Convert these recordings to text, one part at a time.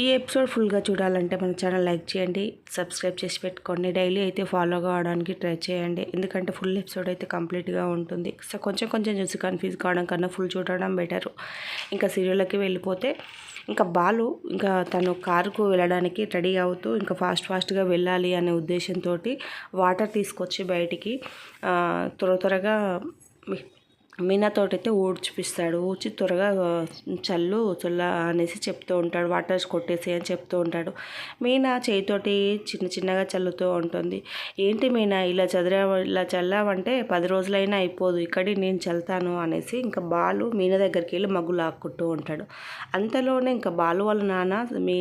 ఈ ఎపిసోడ్ ఫుల్గా చూడాలంటే మన ఛానల్ లైక్ చేయండి సబ్స్క్రైబ్ చేసి పెట్టుకోండి. డైలీ అయితే ఫాలో కావడానికి ట్రై చేయండి. ఎందుకంటే ఫుల్ ఎపిసోడ్ అయితే కంప్లీట్గా ఉంటుంది. సో కొంచెం కొంచెం చూసి కన్ఫ్యూజ్ కావడం కన్నా ఫుల్ చూడడం బెటర్ ఇంకా సీరియల్కి వెళ్ళిపోతే ఇంకా బాలు ఇంకా తను కారుకు వెళ్ళడానికి రెడీ అవుతూ ఇంకా ఫాస్ట్ ఫాస్ట్గా వెళ్ళాలి అనే ఉద్దేశంతో వాటర్ తీసుకొచ్చి బయటికి త్వర త్వరగా మీనాతోటైతే అయితే ఊడ్చిపిస్తాడు ఊడ్చి త్వరగా చల్లు చల్ల అనేసి చెప్తూ ఉంటాడు. వాటర్స్ కొట్టేసి అని చెప్తూ ఉంటాడు. మీనా చేయితోటి చిన్న చిన్నగా చల్లుతూ ఉంటుంది. ఏంటి మీనా ఇలా చదిరా ఇలా చల్లావంటే పది రోజులైనా అయిపోదు. ఇక్కడి నేను చల్లుతాను అనేసి ఇంకా బాలు మీనా దగ్గరికి వెళ్ళి మగ్గు లాక్కుంటూ ఉంటాడు. అంతలోనే ఇంకా బాలు వాళ్ళ నాన్న మీ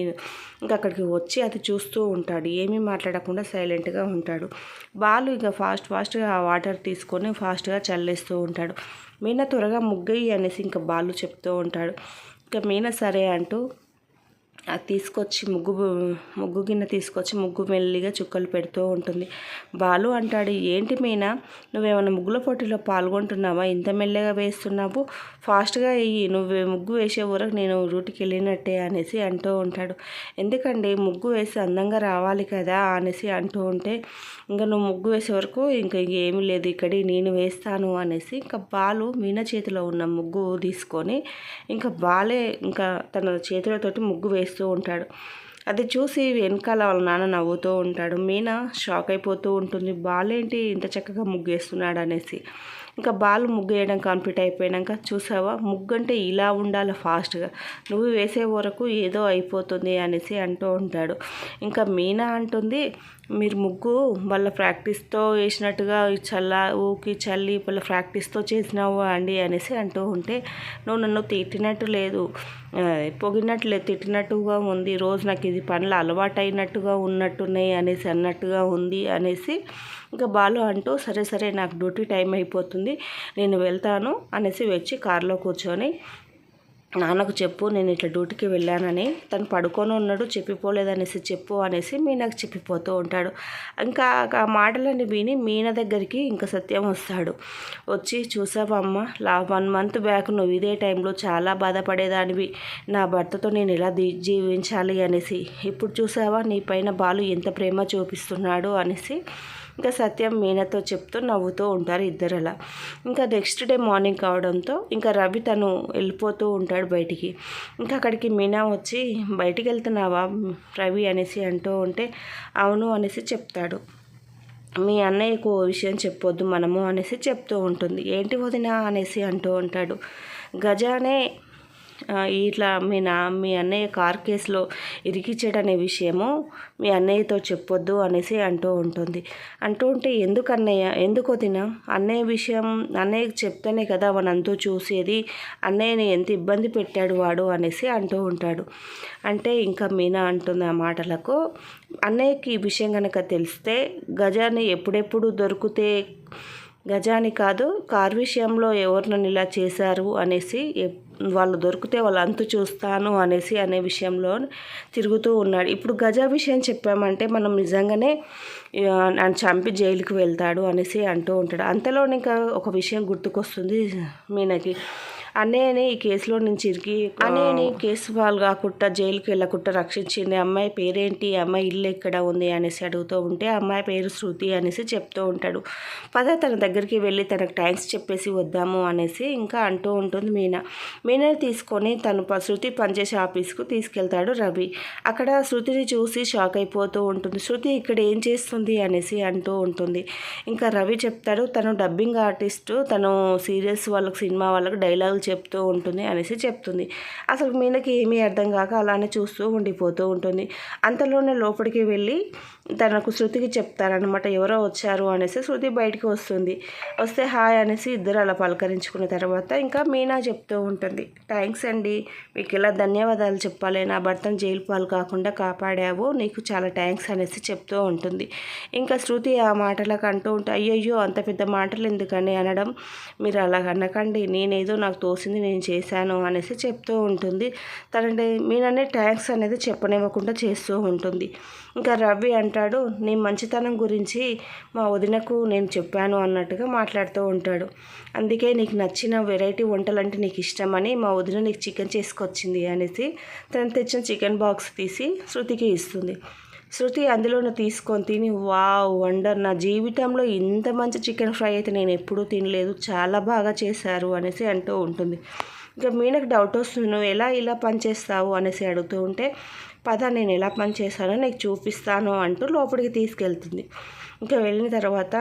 ఇంకా అక్కడికి వచ్చి అది చూస్తూ ఉంటాడు. ఏమీ మాట్లాడకుండా సైలెంట్గా ఉంటాడు. బాలు ఇంకా ఫాస్ట్ ఫాస్ట్గా ఆ వాటర్ తీసుకొని ఫాస్ట్గా చల్లేస్తూ ఉంటాడు. మీనా త్వరగా ముగ్గయ్యి అనేసి ఇంకా బాలు చెప్తూ ఉంటాడు. ఇంకా మీనా సరే అంటూ అది తీసుకొచ్చి ముగ్గు ముగ్గు గిన్నె తీసుకొచ్చి ముగ్గు మెల్లిగా చుక్కలు పెడుతూ ఉంటుంది. బాలు అంటాడు ఏంటి మీనా? నువ్వేమైనా ముగ్గుల పోటీలో పాల్గొంటున్నావా? ఇంత మెల్లగా వేస్తున్నావు? ఫాస్ట్గా వెయ్యి నువ్వు ముగ్గు వేసే వరకు నేను రూట్కి వెళ్ళినట్టే అనేసి అంటూ ఉంటాడు. ఎందుకండి? ముగ్గు వేసి అందంగా రావాలి కదా అనేసి అంటూ ఉంటే ఇంకా నువ్వు ముగ్గు వేసే వరకు ఇంకా ఏమీ లేదు. ఇక్కడ నేను వేస్తాను అనేసి ఇంకా బాలు మీనా చేతిలో ఉన్న ముగ్గు తీసుకొని ఇంకా బాలే ఇంకా తన చేతులతోటి ముగ్గు వేస్తూ ఉంటాడు. అది చూసి వెనకాల వాళ్ళ నాన్న నవ్వుతూ ఉంటాడు. మీనా షాక్ అయిపోతూ ఉంటుంది. బాలేంటి ఇంత చక్కగా ముగ్గేస్తున్నాడు అనేసి ఇంకా బాలు ముగ్గు వేయడం కంప్లీట్ అయిపోయాక చూసావా? ముగ్గు అంటే ఇలా ఉండాలి ఫాస్ట్గా. నువ్వు వేసే వరకు ఏదో అయిపోతుంది అనేసి అంటూ ఉంటాడు. ఇంకా మీనా అంటుంది మీరు ముగ్గు వాళ్ళ ప్రాక్టీస్తో వేసినట్టుగా చల్ల ఊకి చల్లి వాళ్ళ ప్రాక్టీస్తో చేసినావు అండి అనేసి అంటూ ఉంటే నువ్వు నన్ను తిట్టినట్టు లేదు. పొగినట్టు లేదు. తిట్టినట్టుగా ఉంది. రోజు నాకు ఇది పనులు అలవాటు అయినట్టుగా ఉన్నట్టున్నాయి అనేసి అన్నట్టుగా ఉంది అనేసి ఇంకా బాలు అంటూ సరే సరే నాకు డ్యూటీ టైం అయిపోతుంది. నేను వెళ్తాను అనేసి వచ్చి కారులో కూర్చొని నాన్నకు చెప్పు నేను ఇట్లా డ్యూటీకి వెళ్ళానని. తను పడుకొని ఉన్నాడు చెప్పిపోలేదనేసి చెప్పు అనేసి మీనాకు చెప్పిపోతూ ఉంటాడు. ఇంకా ఆ మాటలన్నీ విని మీనా దగ్గరికి ఇంకా సత్యం వస్తాడు. వచ్చి చూసావమ్మ లా వన్ మంత్ బ్యాక్ నువ్వు ఇదే టైంలో చాలా బాధపడేదానివి. నా భర్తతో నేను ఎలా జీవించాలి అనేసి. ఇప్పుడు చూసావా నీ పైన బాలు ఎంత ప్రేమ చూపిస్తున్నాడు అనేసి ఇంకా సత్యం మీనాతో చెప్తూ నవ్వుతూ ఉంటారు ఇద్దరు అలా ఇంకా నెక్స్ట్ డే మార్నింగ్ కావడంతో ఇంకా రవి తను వెళ్ళిపోతూ ఉంటాడు బయటికి. ఇంకా అక్కడికి మీనా వచ్చి బయటికి వెళ్తున్నావా రవి? అనేసి అంటూ ఉంటే అవును అనేసి చెప్తాడు. మీ అన్నయ్యకు ఓ విషయం చెప్పొద్దు మనము అనేసి చెప్తూ ఉంటుంది. ఏంటి వదినా? అనేసి అంటూ ఉంటాడు. గజానే ఇట్లా మీ నా మీ అన్నయ్య కార్ కేసులో ఇరికిచ్చాడనే విషయము మీ అన్నయ్యతో చెప్పొద్దు అనేసి అంటూ ఉంటుంది. అంటూ ఉంటే ఎందుకు అన్నయ్య? ఎందుకు తినా అన్నయ్య విషయం అన్నయ్యకి చెప్తేనే కదా వానంతా చూసేది. అన్నయ్యని ఎంత ఇబ్బంది పెట్టాడు వాడు అనేసి అంటూ ఉంటాడు. అంటే ఇంకా మీనా అంటుంది ఆ మాటలకు అన్నయ్యకి ఈ విషయం కనుక తెలిస్తే గజాన్ని ఎప్పుడెప్పుడు దొరికితే గజాని కాదు కార్ విషయంలో ఎవరు నన్ను ఇలా చేశారు అనేసి వాళ్ళు దొరికితే వాళ్ళు అంతు చూస్తాను అనేసి అనే విషయంలో తిరుగుతూ ఉన్నాడు. ఇప్పుడు గజా విషయం చెప్పామంటే మనం నిజంగానే నన్ను చంపి జైలుకి వెళ్తాడు అనేసి అంటూ ఉంటాడు. అంతలోనే ఇంకా ఒక విషయం గుర్తుకొస్తుంది మీనకి. అన్నయ్యని ఈ కేసులో నుంచి ఇరికి అన్నయ్యని కేసు వాళ్ళు కాకుండా జైలుకి వెళ్ళకుండా రక్షించింది. అమ్మాయి పేరేంటి? అమ్మాయి ఇల్లు ఎక్కడ ఉంది? అనేసి అడుగుతూ ఉంటే అమ్మాయి పేరు శృతి అనేసి చెప్తూ ఉంటాడు. పద తన దగ్గరికి వెళ్ళి తనకు థ్యాంక్స్ చెప్పేసి వద్దాము అనేసి ఇంకా అంటూ ఉంటుంది మీనా. మీనా తీసుకొని తను ప- శృతి పనిచేసే ఆఫీస్కు తీసుకెళ్తాడు రవి. అక్కడ శృతిని చూసి షాక్ అయిపోతూ ఉంటుంది. శృతి ఇక్కడ ఏం చేస్తుంది? అనేసి అంటూ ఉంటుంది. ఇంకా రవి చెప్తాడు తను డబ్బింగ్ ఆర్టిస్టు తను సీరియల్స్ వాళ్ళకి సినిమా వాళ్ళకి డైలాగులు చెప్తూ ఉంటుంది అనేసి చెప్తుంది. అసలు మీనకి ఏమీ అర్థం కాక అలానే చూస్తూ ఉండిపోతూ ఉంటుంది. అంతలోనే లోపలికి వెళ్ళి తనకు శృతికి చెప్తారనమాట ఎవరో వచ్చారు అనేసి శృతి బయటికి వస్తుంది. వస్తే హాయ్ అనేసి ఇద్దరు అలా పలకరించుకున్న తర్వాత ఇంకా మీనా చెప్తూ ఉంటుంది థ్యాంక్స్ అండి మీకు ఇలా ధన్యవాదాలు చెప్పాలి. నా భర్తను జైలు పాలు కాకుండా కాపాడావు నీకు చాలా థ్యాంక్స్ అనేసి చెప్తూ ఉంటుంది. ఇంకా శృతి ఆ మాటలకు అంటూ ఉంటే అయ్యయ్యో అంత పెద్ద మాటలు ఎందుకని అనడం? మీరు అలా అనకండి నేనేదో నాకు తోసింది నేను చేశాను అనేసి చెప్తూ ఉంటుంది. తనంటే మీననే ట్యాంక్స్ అనేది చెప్పనివ్వకుండా చేస్తూ ఉంటుంది. ఇంకా రవి అంటే అంటాడు నీ మంచితనం గురించి మా వదినకు నేను చెప్పాను అన్నట్టుగా మాట్లాడుతూ ఉంటాడు. అందుకే నీకు నచ్చిన వెరైటీ వంటలు అంటే నీకు ఇష్టమని మా వదిన నీకు చికెన్ చేసుకొచ్చింది అనేసి తను తెచ్చిన చికెన్ బాక్స్ తీసి శృతికి ఇస్తుంది. శృతి అందులోనూ తీసుకొని తిని వావ్ వండర్. నా జీవితంలో ఇంత మంచి చికెన్ ఫ్రై అయితే నేను ఎప్పుడూ తినలేదు. చాలా బాగా చేశారు అనేసి అంటూ ఉంటుంది. ఇంకా మీనకు డౌట్ వస్తుంది నువ్వు ఎలా ఇలా పనిచేస్తావు అనేసి అడుగుతూ ఉంటే పద నేను ఎలా పనిచేస్తానో నీకు చూపిస్తాను అంటూ లోపలికి తీసుకెళ్తుంది. ఇంకా వెళ్ళిన తర్వాత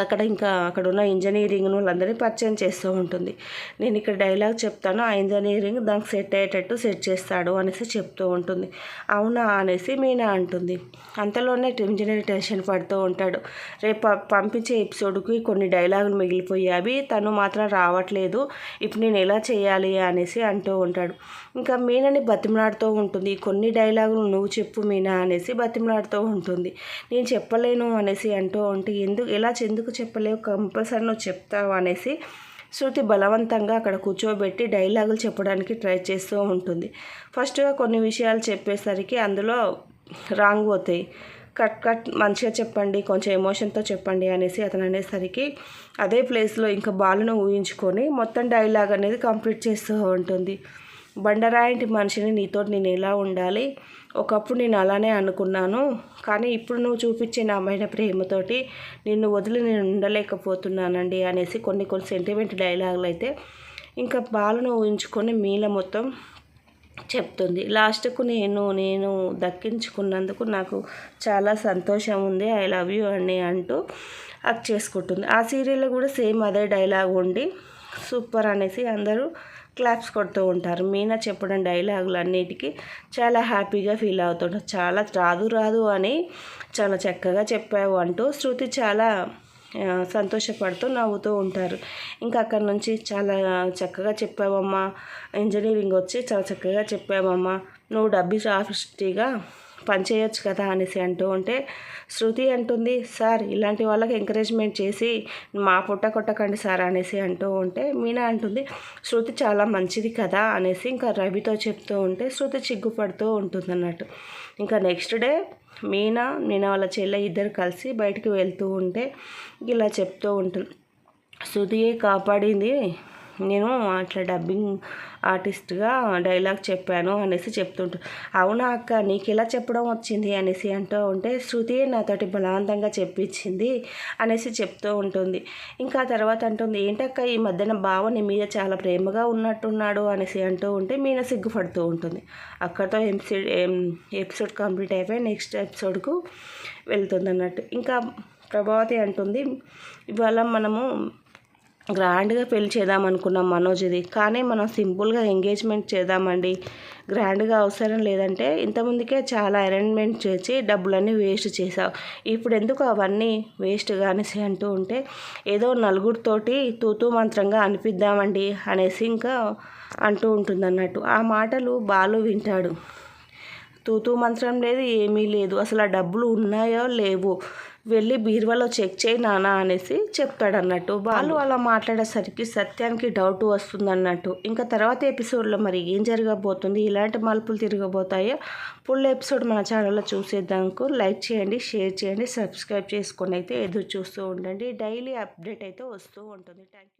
అక్కడ ఇంకా అక్కడ ఉన్న ఇంజనీరింగ్ వాళ్ళందరినీ పరిచయం చేస్తూ ఉంటుంది. నేను ఇక్కడ డైలాగ్ చెప్తాను ఆ ఇంజనీరింగ్ దానికి సెట్ అయ్యేటట్టు సెట్ చేస్తాడు అనేసి చెప్తూ ఉంటుంది. అవునా అనేసి మీనా అంటుంది. అంతలోనే ఇంజనీర్ టెన్షన్ పడుతూ ఉంటాడు. రేపు పంపించే ఎపిసోడ్కి కొన్ని డైలాగులు అవి తను మాత్రం రావట్లేదు. ఇప్పుడు నేను ఎలా చేయాలి అనేసి అంటూ ఉంటాడు. ఇంకా మీనని బతిమలాడుతూ ఉంటుంది. కొన్ని డైలాగులు నువ్వు చెప్పు మీనా అనేసి బతిమలాడుతూ ఉంటుంది. నేను చెప్పలేను అనేసి అంటూ ఉంటే ఎందుకు? ఎలా ఎందుకు చెప్పలేవు? కంపల్సరీ నువ్వు చెప్తావు అనేసి శృతి బలవంతంగా అక్కడ కూర్చోబెట్టి డైలాగులు చెప్పడానికి ట్రై చేస్తూ ఉంటుంది. ఫస్ట్గా కొన్ని విషయాలు చెప్పేసరికి అందులో రాంగ్ పోతాయి. కట్ కట్ మంచిగా చెప్పండి కొంచెం ఎమోషన్తో చెప్పండి అనేసి అతను అనేసరికి అదే ప్లేస్లో ఇంకా బాలును ఊహించుకొని మొత్తం డైలాగ్ అనేది కంప్లీట్ చేస్తూ ఉంటుంది. బండరాయింటి మనిషిని నీతో నేను ఎలా ఉండాలి? ఒకప్పుడు నేను అలానే అనుకున్నాను. కానీ ఇప్పుడు నువ్వు చూపించే అమ్మాయిన ప్రేమతోటి నిన్ను వదిలి నేను ఉండలేకపోతున్నానండి అనేసి కొన్ని కొన్ని సెంటిమెంట్ డైలాగులు అయితే ఇంకా బాలను ఊహించుకొని మీల మొత్తం చెప్తుంది. లాస్ట్కు నేను నేను దక్కించుకున్నందుకు నాకు చాలా సంతోషం ఉంది. ఐ లవ్ యూ అని అంటూ అది చేసుకుంటుంది. ఆ సీరియల్లో కూడా సేమ్ అదే డైలాగ్ ఉండి సూపర్ అనేసి అందరూ క్లాప్స్ కొడుతూ ఉంటారు. మీనా చెప్పడం డైలాగులు అన్నిటికీ చాలా హ్యాపీగా ఫీల్ అవుతుంటారు. చాలా రాదు రాదు అని చాలా చక్కగా చెప్పావు అంటూ శృతి చాలా సంతోషపడుతూ నవ్వుతూ ఉంటారు. ఇంకా అక్కడ నుంచి చాలా చక్కగా చెప్పావమ్మా. ఇంజనీరింగ్ వచ్చి చాలా చక్కగా చెప్పావమ్మా. నువ్వు డబ్బి ఆఫిస్టీగా పనిచేయచ్చు కదా అనేసి అంటూ ఉంటే శృతి అంటుంది సార్ ఇలాంటి వాళ్ళకి ఎంకరేజ్మెంట్ చేసి మా పుట్ట కొట్టకండి సార్ అనేసి అంటూ ఉంటే మీనా అంటుంది శృతి చాలా మంచిది కదా అనేసి ఇంకా రవితో చెప్తూ ఉంటే శృతి చిగ్గుపడుతూ ఉంటుంది అన్నట్టు ఇంకా నెక్స్ట్ డే మీనా మీనా వాళ్ళ చెల్లె ఇద్దరు కలిసి బయటికి వెళ్తూ ఉంటే ఇలా చెప్తూ ఉంటుంది శృతియే కాపాడింది నేను అట్లా డబ్బింగ్ ఆర్టిస్ట్గా డైలాగ్ చెప్పాను అనేసి చెప్తుంటా అవునా అక్క నీకు ఇలా చెప్పడం వచ్చింది అనేసి అంటూ ఉంటే శృతి నాతోటి బలవంతంగా చెప్పించింది అనేసి చెప్తూ ఉంటుంది. ఇంకా తర్వాత అంటుంది ఏంటక్క ఈ మధ్యన బావ నీ మీద చాలా ప్రేమగా ఉన్నట్టున్నాడు అనేసి అంటూ ఉంటే మీన సిగ్గుపడుతూ ఉంటుంది. అక్కడతో ఎపిసోడ్ ఎపిసోడ్ కంప్లీట్ అయిపోయి నెక్స్ట్ ఎపిసోడ్కు వెళ్తుంది అన్నట్టు ఇంకా ప్రభావతి అంటుంది ఇవాళ మనము గ్రాండ్గా పెళ్ళి చేద్దాం అనుకున్నాం మనోజ్ది కానీ మనం సింపుల్గా ఎంగేజ్మెంట్ చేద్దామండి. గ్రాండ్గా అవసరం లేదంటే ఇంతకుముందుకే చాలా అరేంజ్మెంట్ చేసి డబ్బులన్నీ వేస్ట్ చేసావు. ఇప్పుడు ఎందుకు అవన్నీ వేస్ట్ కానిసి అంటూ ఉంటే ఏదో నలుగురితోటి తూతూ మంత్రంగా అనిపిద్దామండి అనేసి ఇంకా అంటూ ఉంటుంది అన్నట్టు ఆ మాటలు బాలు వింటాడు. తూతూ మంత్రం లేదు ఏమీ లేదు. అసలు ఆ డబ్బులు ఉన్నాయో లేవు వెళ్ళి బీరువాలో చెక్ చేయి నానా అనేసి చెప్తాడు అన్నట్టు వాళ్ళు అలా మాట్లాడేసరికి సత్యానికి డౌట్ వస్తుంది అన్నట్టు ఇంకా తర్వాత ఎపిసోడ్లో మరి ఏం జరగబోతుంది ఇలాంటి మలుపులు తిరగబోతాయో ఫుల్ ఎపిసోడ్ మన ఛానల్లో చూసేదానికి లైక్ చేయండి షేర్ చేయండి సబ్స్క్రైబ్ చేసుకొని అయితే ఎదురు చూస్తూ ఉండండి. డైలీ అప్డేట్ అయితే వస్తూ ఉంటుంది. Thank you